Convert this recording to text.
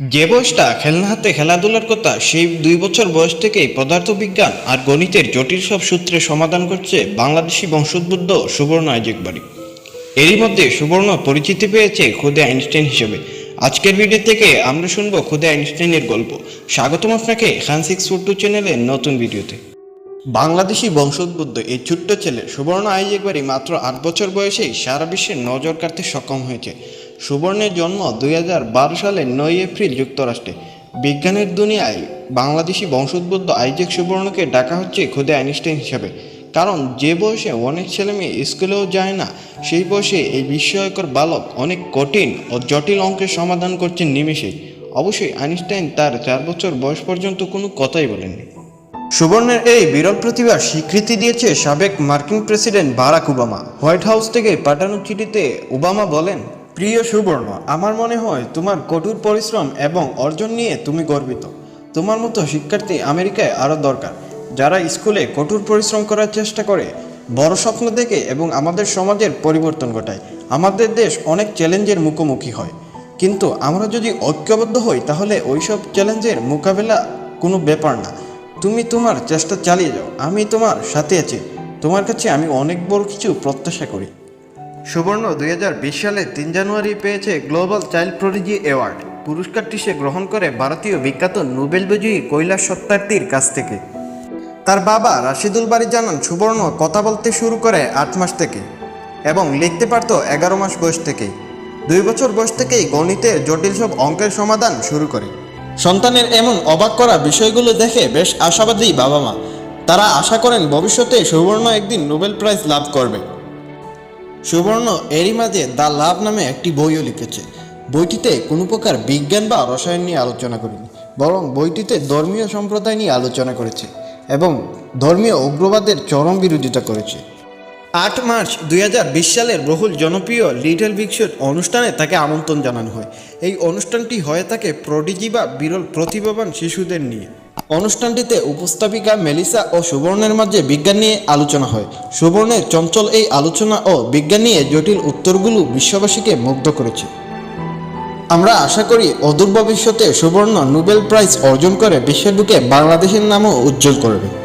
যে বয়সটা খেলনা হাতে খেলাধুলার কথা, সেই দুই বছর বয়স থেকেই পদার্থবিজ্ঞান আর গণিতের জটিল সব সূত্রে সমাধান করছে বাংলাদেশি বংশোদ্বুদ্ধ সুবর্ণ আইজেকবাড়ি এরই মধ্যে সুবর্ণ পরিচিতি পেয়েছে খুদে আইনস্টাইন হিসেবে। আজকের ভিডিও থেকে আমরা শুনব খুদে আইনস্টাইনের গল্প। স্বাগতম আপনাকে খান সিক্স চ্যানেলের নতুন ভিডিওতে বাংলাদেশি বংশোদ্বুদ্ধ এই ছোট্ট ছেলে সুবর্ণ আইজেকবাড়ি মাত্র আট বছর বয়সেই সারা বিশ্বের নজর কাটতে সক্ষম হয়েছে। সুবর্ণের জন্ম দুই হাজার বারো সালের নয় এপ্রিল যুক্তরাষ্ট্রে। বিজ্ঞানের দুনিয়ায় বাংলাদেশি বংশোদ্বুদ্ধ আইজেক সুবর্ণকে ডাকা হচ্ছে খুদে আইনস্টাইন হিসাবে। কারণ যে বয়সে অনেক ছেলেমেয়ে স্কুলেও যায় না, সেই বয়সে এই বিস্ময়কর বালক অনেক কঠিন ও জটিল অঙ্কের সমাধান করছেন নিমেষেই। অবশ্যই আইনস্টাইন তার চার বছর বয়স পর্যন্ত কোনো কথাই বলেননি। সুবর্ণের এই বিরল প্রতিভার স্বীকৃতি দিয়েছে সাবেক মার্কিন president Barack Obama. White House থেকে পাঠানো চিঠিতে ওবামা বলেন প্রিয় সুবর্ণ, আমার মনে হয় তোমার কঠোর পরিশ্রম এবং অর্জন নিয়ে তুমি গর্বিত। তোমার মতো শিক্ষার্থী আমেরিকায় আরও দরকার, যারা স্কুলে কঠোর পরিশ্রম করার চেষ্টা করে, বড় স্বপ্ন দেখে এবং আমাদের সমাজের পরিবর্তন ঘটায়। আমাদের দেশ অনেক চ্যালেঞ্জের মুখোমুখি হয়। কিন্তু আমরা যদি ঐক্যবদ্ধ হই, তাহলে ওইসব চ্যালেঞ্জের মোকাবেলা কোনো ব্যাপার না। তুমি তোমার চেষ্টা চালিয়ে যাও, আমি তোমার সাথে আছি। তোমার কাছে আমি অনেক বড় কিছু প্রত্যাশা করি। সুবর্ণ দু হাজার বিশ সালে তিন জানুয়ারি পেয়েছে গ্লোবাল চাইল্ড প্রডিজি অ্যাওয়ার্ড পুরস্কারটি সে গ্রহণ করে ভারতীয় বিখ্যাত নোবেল বিজয়ী কৈলাস সত্যার্থীর কাছ থেকে। তার বাবা রাশিদুল বাড়ি জানান, সুবর্ণ, কথা বলতে শুরু করে আট মাস থেকে এবং লিখতে পারত এগারো মাস বয়স থেকেই। দুই বছর বয়স থেকেই গণিতের জটিল সব অঙ্কের সমাধান শুরু করে। সন্তানের এমন অবাক করা বিষয়গুলো দেখে বেশ আশাবাদী বাবা মা। তারা আশা করেন ভবিষ্যতে সুবর্ণ একদিন নোবেল প্রাইজ লাভ করবে। সুবর্ণ এরই মাঝে দ্য লাভ নামে একটি বইও লিখেছে। বইটিতে কোনো প্রকার বিজ্ঞান বা রসায়ন নিয়ে আলোচনা করেনি, বরং বইটিতে ধর্মীয় সম্প্রদায় নিয়ে আলোচনা করেছে এবং ধর্মীয় উগ্রবাদের চরম বিরোধিতা করেছে। আট মার্চ দুই হাজার বিশ সালের বহুল জনপ্রিয় লিটল শট অনুষ্ঠানে তাকে আমন্ত্রণ জানানো হয়। এই অনুষ্ঠানটি হয়ে থাকে প্রডিজি বা বিরল প্রতিভাবান শিশুদের নিয়ে। অনুষ্ঠানটিতে উপস্থাপিকা মেলিসা ও সুবর্ণের মাঝে বিজ্ঞান নিয়ে আলোচনা হয়। সুবর্ণের চঞ্চল এই আলোচনা ও বিজ্ঞান নিয়ে জটিল উত্তরগুলো বিশ্ববাসীকে মুগ্ধ করেছে। আমরা আশা করি অদূর ভবিষ্যতে সুবর্ণ নোবেল প্রাইজ অর্জন করে বিশ্বের বুকে বাংলাদেশের নামও উজ্জ্বল করবে।